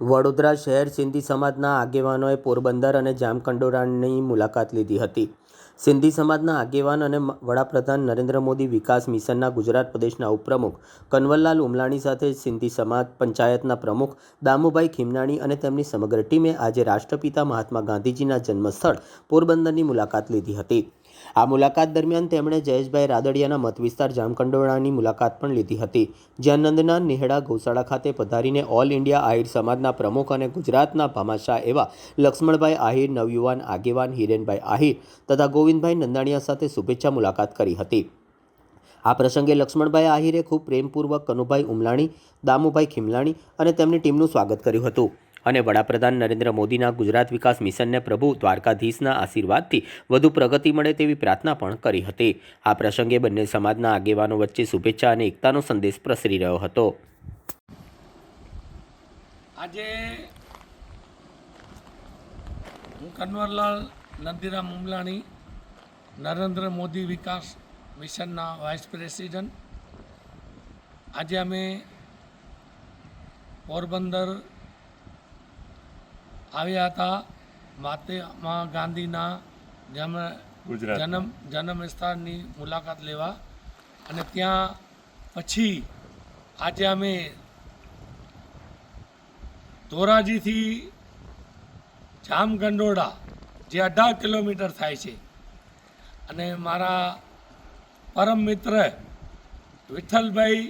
વડોદરા શહેર સિંધી સમાજના આગેવાનોએ પોરબંદર અને જામકંડોરાની મુલાકાત લીધી હતી. સિંધી સમાજના આગેવાન અને વડાપ્રધાન નરેન્દ્ર મોદી વિકાસ મિશનના ગુજરાત પ્રદેશના ઉપપ્રમુખ કનવરલાલ ઉમલાણી સાથે સિંધી સમાજ પંચાયતના પ્રમુખ દામુભાઈ ખીમનાણી અને તેમની સમગ્ર ટીમે આજે રાષ્ટ્રપિતા મહાત્મા ગાંધીજીના જન્મસ્થળ પોરબંદરની મુલાકાત લીધી હતી. આ મુલાકાત દરમિયાન તેમણે જયેશભાઈ રાદડિયાના મત વિસ્તાર જામકંડોળાની મુલાકાત પણ લીધી હતી. જ્યાં નંદના નેહડા ગૌશાળા ખાતે પધારીને ઓલ ઇન્ડિયા આહિર સમાજના પ્રમુખ અને ગુજરાતના ભામાશાહ એવા લક્ષ્મણભાઈ આહિર, નવયુવાન આગેવાન હિરેનભાઈ આહિર તથા ગોવિંદભાઈ નંદાણીયા સાથે શુભેચ્છા મુલાકાત કરી હતી. આ પ્રસંગે લક્ષ્મણભાઈ આહિરે ખૂબ પ્રેમપૂર્વક કનુભાઈ ઉમલાણી, દામુભાઈ ખીમલાણી અને તેમની ટીમનું સ્વાગત કર્યું હતું. અને વડાપ્રધાન નરેન્દ્ર મોદીના ગુજરાત વિકાસ મિશનને પ્રભુ દ્વારકાધીશના આશીર્વાદથી વધુ પ્રગતિ મળે તેવી પ્રાર્થના પણ કરી હતી. આ પ્રસંગે બંને સમાજના આગેવાનો વચ્ચે શુભેચ્છા અને એકતાનો સંદેશ પ્રસરી રહ્યો હતો. આજે હું કન્વરલાલ નંદીરામ મુમલાણી નરેન્દ્ર મોદી વિકાસ મિશનના વાઇસ પ્રેસિડન્ટ. આજે અમે પોરબંદર આવ્યા હતા મહાત્મા ગાંધીના જન્મ. જન્મ જન્મ વિસ્તારની મુલાકાત લેવા અને ત્યાં પછી આજે અમે ધોરાજીથી જામગંડોળા જે અઢાર કિલોમીટર થાય છે અને મારા પરમ મિત્ર વિઠ્ઠલભાઈ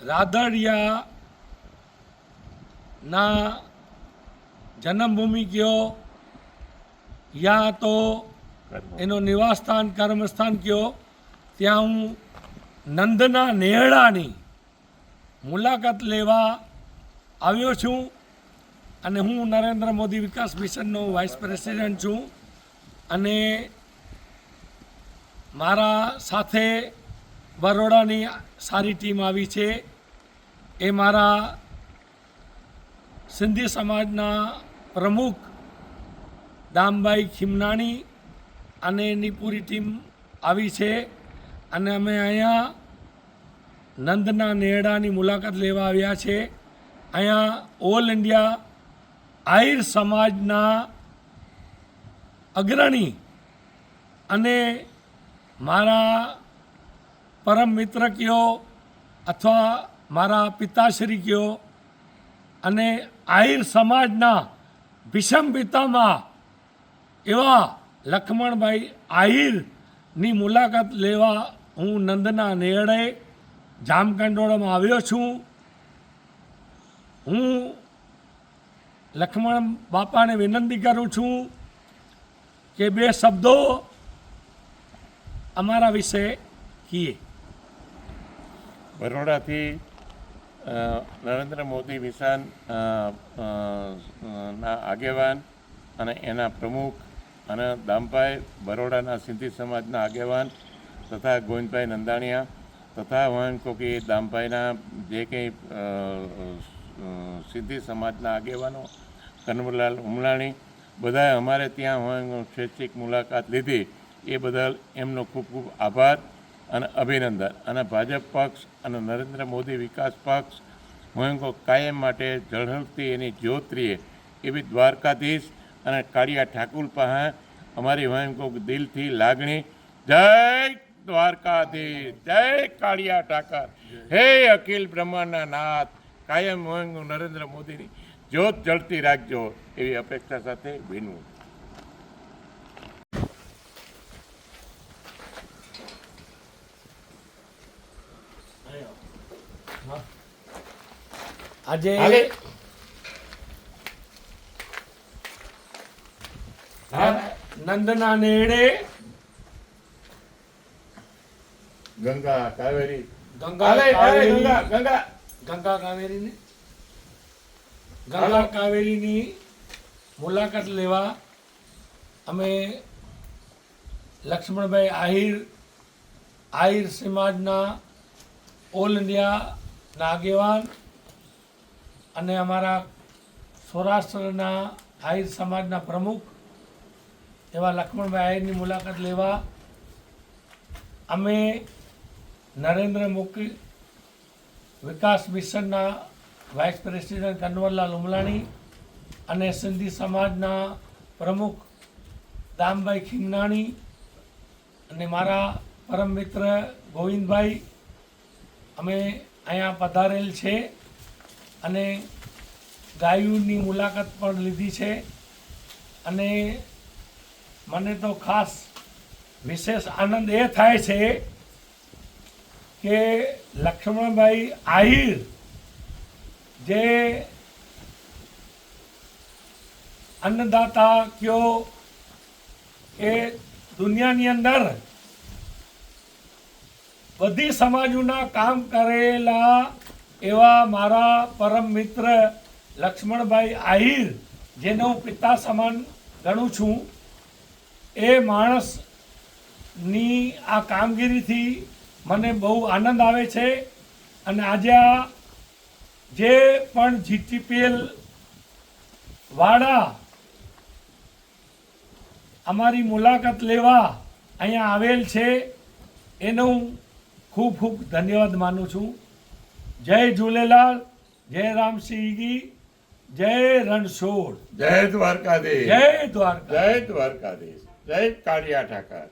રાદડિયાના જન્મભૂમિ કયો? યા તો એનો નિવાસસ્થાન કર્મસ્થાન કયો? ત્યાં હું નંદના નેહડાની મુલાકાત લેવા આવ્યો છું અને હું નરેન્દ્ર મોદી વિકાસ મિશનનો વાઇસ પ્રેસિડેન્ટ છું અને મારા સાથે બરોડાની સારી ટીમ આવી છે. એ મારા સિંધી સમાજના પ્રમુખ દામભાઈ ખીમનાણી અને એની પૂરી ટીમ આવી છે અને અમે અહીંયા નંદના નેડાની મુલાકાત લેવા આવ્યા છે. અહીંયા ઓલ ઇન્ડિયા આહિર સમાજના અગ્રણી અને મારા પરમ મિત્ર કયો અથવા મારા પિતાશ્રી કયો અને આહિર સમાજના ભીષમ પિતામાં એવા લક્ષ્મણભાઈ આહિરની મુલાકાત લેવા હું નંદના નેહડે જામકંડોળામાં આવ્યો છું. હું લક્ષ્મણ બાપાને વિનંતી કરું છું કે બે શબ્દો અમારા વિશે કહીએ બરોડાથી નરેન્દ્ર મોદી અ, ના આગેવાન અને એના પ્રમુખ અને દામભાઈ બરોડાના સિંધી સમાજના આગેવાન તથા ગોવિંદભાઈ નંદાણીયા તથા હું કહું કે દામભાઈના જે કંઈ સિંધી સમાજના આગેવાનો કનવરલાલ ઉમલાણી બધાએ અમારે ત્યાં હું સ્વૈચ્છિક મુલાકાત લીધી. એ બદલ એમનો ખૂબ ખૂબ આભાર. અને અભિનંદન. અને ભાજપ પક્ષ અને નરેન્દ્ર મોદી વિકાસ પક્ષ હું કાયમ માટે ઝળહળતી એની જ્યોત્રીએ એવી દ્વારકાધીશ અને કાળિયા ઠાકુર પાસે અમારી હું દિલથી લાગણી. જય દ્વારકાધીશ, જય કાળિયા ઠાકર. હે અખિલ બ્રહ્માંડના નાથ, કાયમ હું નરેન્દ્ર મોદીની જ્યોત જળતી રાખજો એવી અપેક્ષા સાથે વિનવું. આજે નંદના નેણે ગંગા કાવેરી. ગંગા ગંગા ગંગા. ગંગા કાવેરીને. ગંગા કાવેરીની મુલાકાત લેવા અમે લક્ષ્મણભાઈ આહિર આહિર સમાજના ઓલ ઇન્ડિયાના આગેવાન અને અમારા સૌરાષ્ટ્રના આહિર સમાજના પ્રમુખ એવા લક્ષ્મણભાઈ આહિરની મુલાકાત લેવા અમે નરેન્દ્ર મોદી વિકાસ મિશનના વાઇસ પ્રેસિડેન્ટ કન્વરલાલ ઉમલાણી અને સિંધી સમાજના પ્રમુખ દામભાઈ ખીમનાણી અને મારા પરમ મિત્ર ગોવિંદભાઈ અમે અહીંયા પધારેલ છે. અને ગાયુની મુલાકાત પણ લીધી છે. અને મને તો ખાસ વિશેષ આનંદ એ થાય છે કે લક્ષ્મણભાઈ આહિર જે અન્નદાતા કયો એ દુનિયાની અંદર બધી સમાજોના કામ કરેલા એવા મારા પરમ મિત્ર લક્ષ્મણભાઈ આહિર, જેને હું પિતા સમાન ગણું છું, એ માણસની આ કામગીરીથી મને બહુ આનંદ આવે છે અને આજે આ જે પણ જીટીપીએલ વાળા અમારી મુલાકાત લેવા અહીંયા આવેલ છે, એનો હું ખૂબ ખૂબ ધન્યવાદ માનું છું. જય ઝૂલેલાલ જય રામસિંહજી જય રણછોડ. જય દ્વારકાધીશ. જય દ્વારકા જય દ્વારકાધીશ. જય કાળિયા ઠાકર.